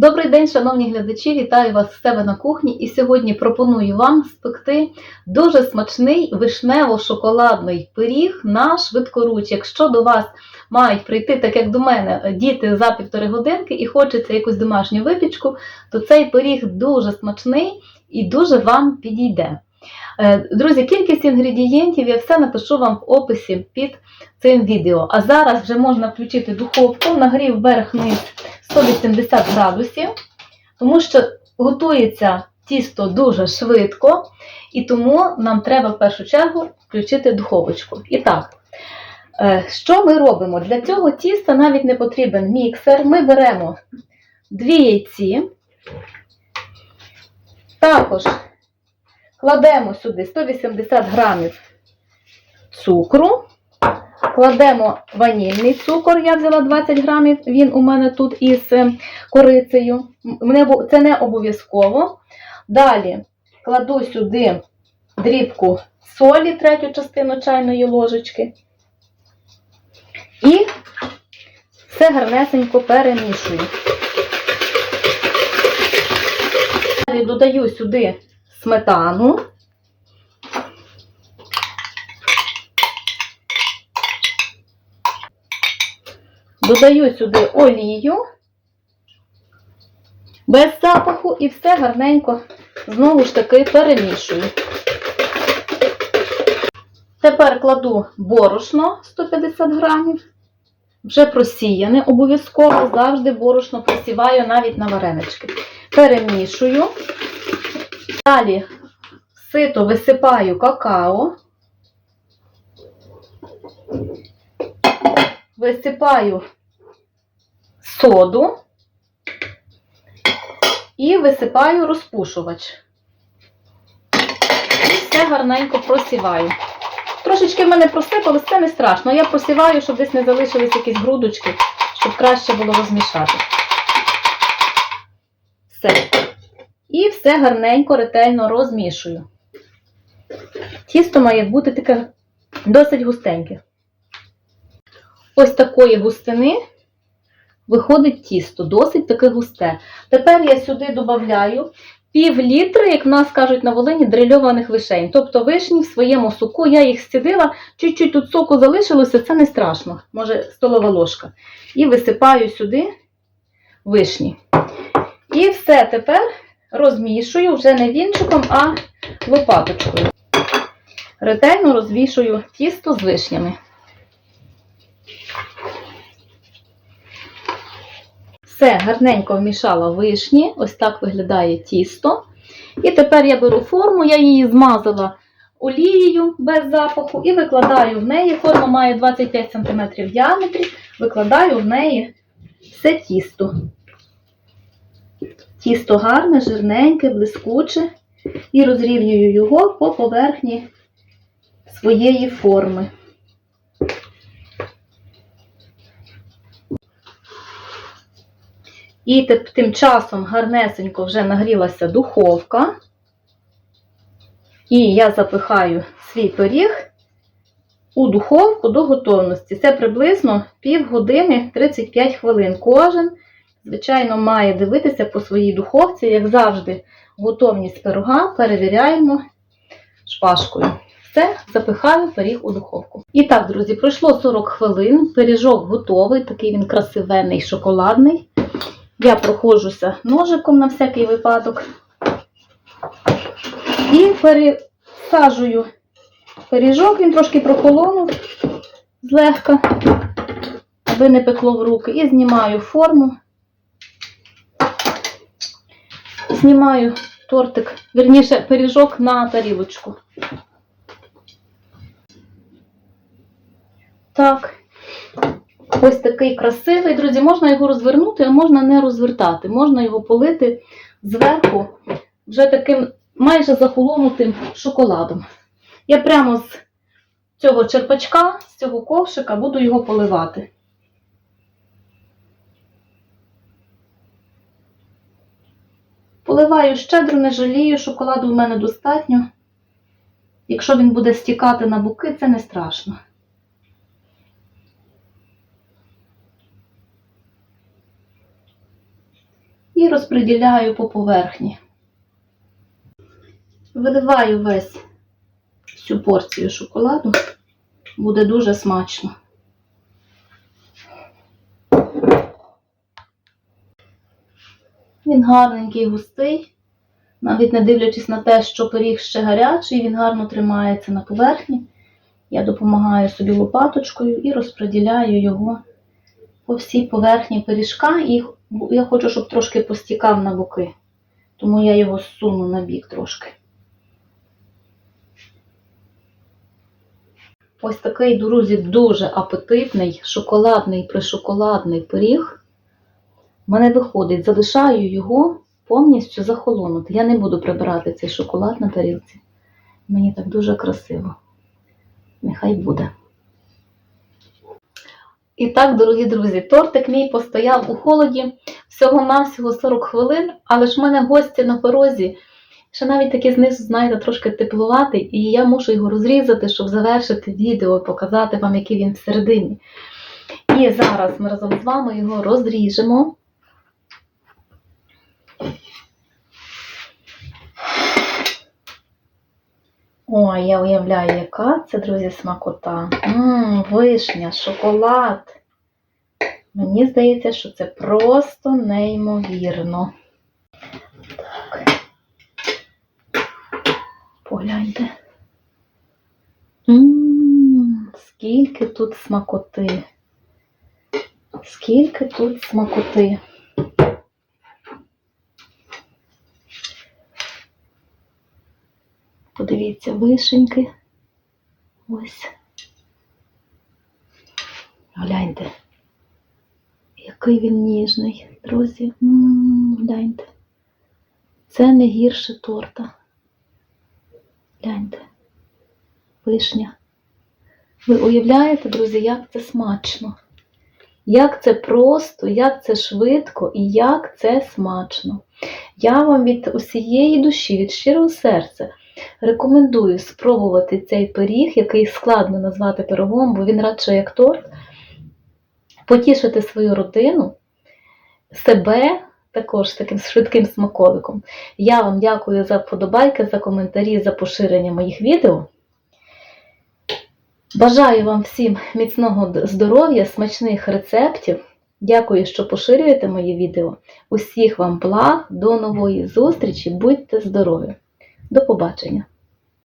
Добрий день, шановні глядачі! Вітаю вас з себе на кухні. І сьогодні пропоную вам спекти дуже смачний вишнево-шоколадний пиріг на швидкоруч. Якщо до вас мають прийти, так як до мене, діти за півтори годинки і хочеться якусь домашню випічку, то цей пиріг дуже смачний і дуже вам підійде. Е, Друзі, кількість інгредієнтів я все напишу вам в описі під цим відео. А зараз вже можна включити духовку, нагрів верх-низ 180 градусів, тому що готується тісто дуже швидко, і тому нам треба в першу чергу включити духовочку. І так, е, що ми робимо? Для цього тіста навіть не потрібен міксер. Ми беремо дві яйці, також кладемо сюди 180 грамів цукру. Кладемо ванільний цукор, я взяла 20 грамів, він у мене тут із е, корицею. Це не обов'язково. Далі кладу сюди дрібку солі, третю частину чайної ложечки. І все гарнесенько перемішую. Далі додаю сюди сметану. Додаю сюди олію без запаху і все гарненько знову ж таки перемішую. Тепер кладу борошно 150 грамів, вже просіяне, обов'язково завжди борошно просіваю навіть на варенички. Перемішую. Далі сито висипаю какао. Висипаю соду і висипаю розпушувач. І все гарненько просіваю. Трошечки в мене просипалось, це не страшно. Я просіваю, щоб десь не залишились якісь грудочки, щоб краще було розмішати. Все. І все гарненько, ретельно розмішую. Тісто має бути таке досить густеньке. Ось такої густини виходить тісто, досить таке густе. Тепер я сюди додаю пів літри, як в нас кажуть на Волині, дрильованих вишень. Тобто вишні в своєму соку, я їх зцідила, чуть-чуть тут соку залишилося, це не страшно, може столова ложка. І висипаю сюди вишні. І все тепер розмішую вже не вінчиком, а лопаточкою. Ретельно розвішую тісто з вишнями. Все гарненько вмішала вишні, ось так виглядає тісто. І тепер я беру форму, я її змазала олією без запаху і викладаю в неї. Форма має 25 см в діаметрі, викладаю в неї все тісто. Тісто гарне, жирненьке, блискуче, і розрівнюю його по поверхні своєї форми. І тим часом гарнесенько вже нагрілася духовка. І я запихаю свій пиріг у духовку до готовності. Це приблизно півгодини 35 хвилин. Кожен, звичайно, має дивитися по своїй духовці, як завжди, готовність пирога перевіряємо шпажкою. Все, запихаю пиріг у духовку. І так, друзі, пройшло 40 хвилин. Пиріжок готовий, такий він красивенний, шоколадний. Я проходжуся ножиком на всякий випадок. І пересаджую пиріжок, він трошки прохолонув злегка, аби не пекло в руки. І знімаю форму. Знімаю тортик, вірніше, пиріжок на тарілочку. Так. Ось такий красивий, друзі, можна його розвернути, а можна не розвертати. Можна його полити зверху вже таким майже захолонутим шоколадом. Я прямо з цього черпачка, з цього ковшика буду його поливати. Поливаю щедро, не жалію, шоколаду в мене достатньо. Якщо він буде стікати на боки, це не страшно. і розподіляю по поверхні. Виливаю весь всю порцію шоколаду, буде дуже смачно. Він гарненький, густий, навіть не дивлячись на те, що пиріг ще гарячий, він гарно тримається на поверхні. Я допомагаю собі лопаточкою і розподіляю його по всій поверхні пиріжка. І я хочу, щоб трошки постікав на боки, тому я його зсуну на бік трошки. Ось такий, друзі, дуже апетитний шоколадний пришоколадний пиріг. У мене виходить, залишаю його повністю захолонути. Я не буду прибирати цей шоколад на тарілці. Мені так дуже красиво. Нехай буде. І так, дорогі друзі, тортик мій постояв у холоді всього-навсього 40 хвилин, але ж в мене гості на порозі. Ще навіть такі знизу, знаєте, трошки теплуватий, і я мушу його розрізати, щоб завершити відео показати вам, який він всередині. І зараз ми разом з вами його розріжемо. Ой, я уявляю, яка це, друзі, смакота. Ммм, вишня, шоколад. Мені здається, що це просто неймовірно. Так. Погляньте. Ммм, скільки тут смакоти. Скільки тут смакоти. Подивіться, вишеньки. Ось. Гляньте. Який він ніжний, друзі. М, Гляньте. Це не гірше торта. Гляньте. Вишня. Ви уявляєте, друзі, як це смачно? Як це просто, як це швидко і як це смачно. Я вам від усієї душі, від щирого серця рекомендую спробувати цей пиріг, який складно назвати пирогом, бо він радше як торт, потішити свою родину, себе також таким швидким смаковиком. Я вам дякую за вподобайки, за коментарі, за поширення моїх відео. Бажаю вам всім міцного здоров'я, смачних рецептів. Дякую, що поширюєте мої відео. Усіх вам благ, до нової зустрічі, будьте здорові! До побачення!